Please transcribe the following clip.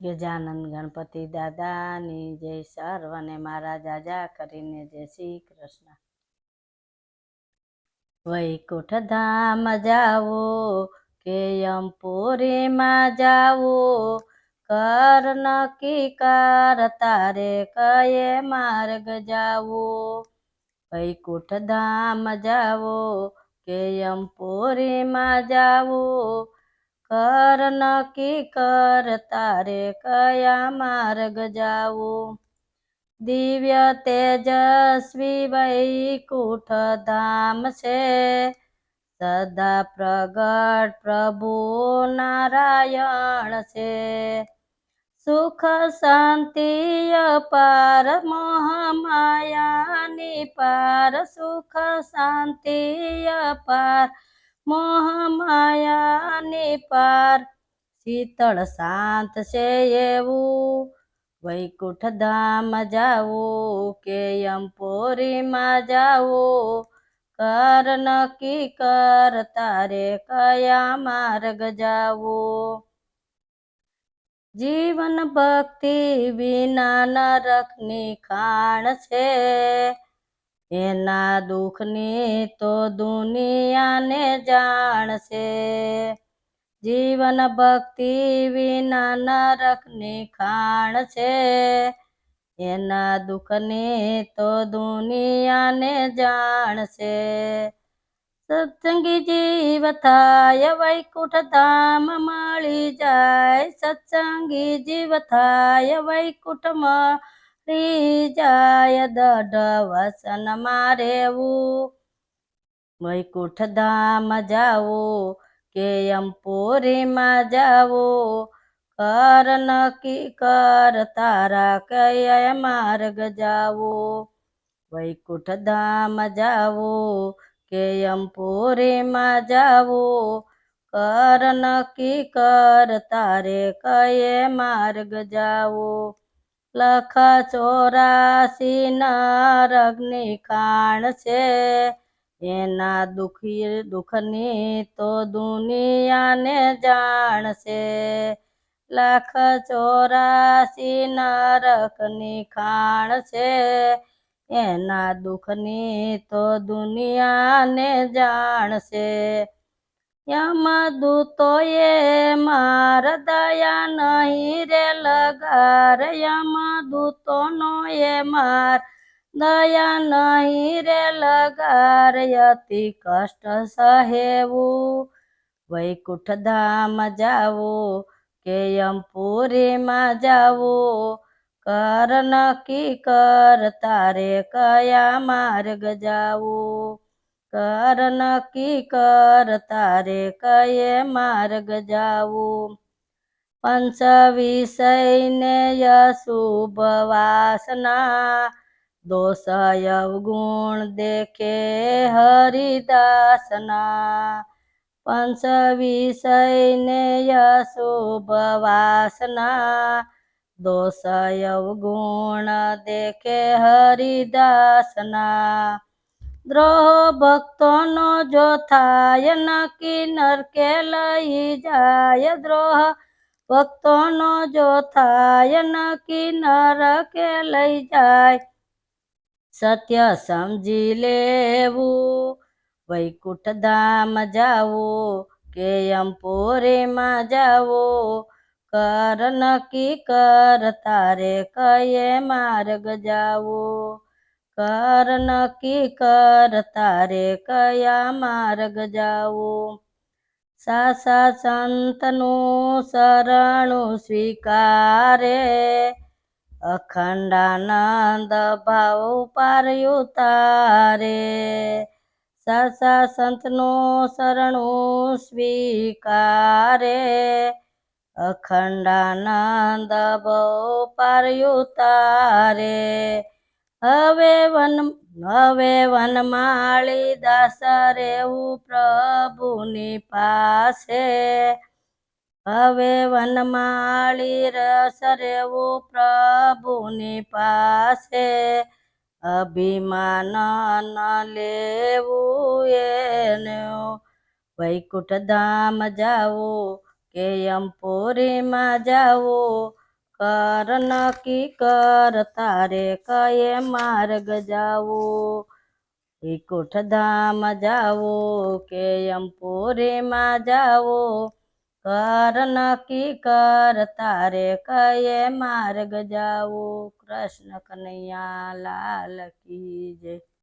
ગજાનંદ ગણપતિ દાદાની જય સર્વને મારા જાજા કરીને જય શ્રી કૃષ્ણ. વૈકુંઠ ધામ જાવો કે યમપુરીમાં જાવો કર નક્કી કર, તારે કયે માર્ગ જાવો? વૈકુંઠ ધામ જાવો કે યમપુરીમાં જાવો કર નક્કી કર, તારે કયા માર્ગ જાવું? દિવ્ય તેજસ્વી વૈકુંઠ ધામ છે. સદા પ્રગટ પ્રભુ નારાયણ છે. સુખ શાંતિ અપાર, મોહમાયાની પાર. સુખ શાંતિ અપાર મોહ માયાની પાર. શીતળ શાંત છે એવું. વૈકુંઠ ધામ જાવું કે યમપુરીમાં જાવું કર નક્કી કર, તારે કયા માર્ગ જાવું? જીવન ભક્તિ વિના નરકની ખાણ છે. એના દુઃખની તો દુનિયાને જાણશે. જીવન ભક્તિ વિના નરકની ખાણ છે એના દુઃખની તો દુનિયાને જાણશે. સત્સંગી જીવ થાય, વૈકુંઠ ધામ મળી જાય. સત્સંગી જીવ થાય વૈકુંઠ મળી જાય દઢ વસન મારેવું. વૈકુંઠ ધામ જાવો, કે યમપુરીમાં જાવો. કર નક્કી કર, તારા કયા માર્ગ જાવો. વૈકુંઠ ધામ જાવો, કે યમપુરીમાં જાવો. કર નક્કી કર, તારે કયે માર્ગ જાવો. લખ ચોરાસી નરગની ખાણ છે. એના દુખી દુઃખની તો દુનિયાને જાણશે લખ ચોરાસી નરકની ખાણ છે. એના દુઃખની તો દુનિયાને જાણશે યમદૂતોએ માર દયા નહીં રે લગાર. યમદૂતોનો એ માર દયા નહીં રે લગાર. અતિ કષ્ટ સહેવું વૈકુંઠ ધામ જાવું, કે યમપુરીમાં જાવો. કર નક્કી કર, તારે કયા માર્ગ જાવું? કર નક્કી કર, તારે કયે માર્ગ જાવું? પંચ વિષયને યશુભ વાસના દોષ અવગુણ દેખે હરિદાસના. પંચ વિષયને યશુભ વાસના દોષ અવગુણ દેખે હરિદાસના. દ્રોહ ભક્તોનો જો થાય નકી નરકે લઈ જાય દ્રોહ. ભક્તોનો જો થાય નકી નરકે લઈ જાય. સત્ય સમજી લેવું વૈકુંઠ ધામ જાવો કે યમપુરીમાં જાવો. કર નક્કી કર, તારે કયે માર્ગ જાવું? કર નક્કી કર તારે કયા માર્ગ જાવું? સાસા સંતનું શરણું સ્વીકારે. અખંડાનંદ ભાવ પાર્યું તારે. સાસા સંતનું શરણું સ્વીકારે. અખંડાનંદ ભાવ પાર્યું તારે. હવે વન, હવે વનમાળી દાસ રેવું પ્રભુની પાસે. હવે વનમાળી રસ રેવું પ્રભુની પાસે. અભિમાન ન લેવું એનું. વૈકુંઠ જાવું, કે યમપુરીમાં જાવું કર નક્કી કર, તારે કયે માર્ગ જાવો? ધામ જાવો કે યમપુરીમાં જાવો? કર નક્કી કર, તારે કયે માર્ગ જાવો? કૃષ્ણ કનૈયા લાલ કી જય.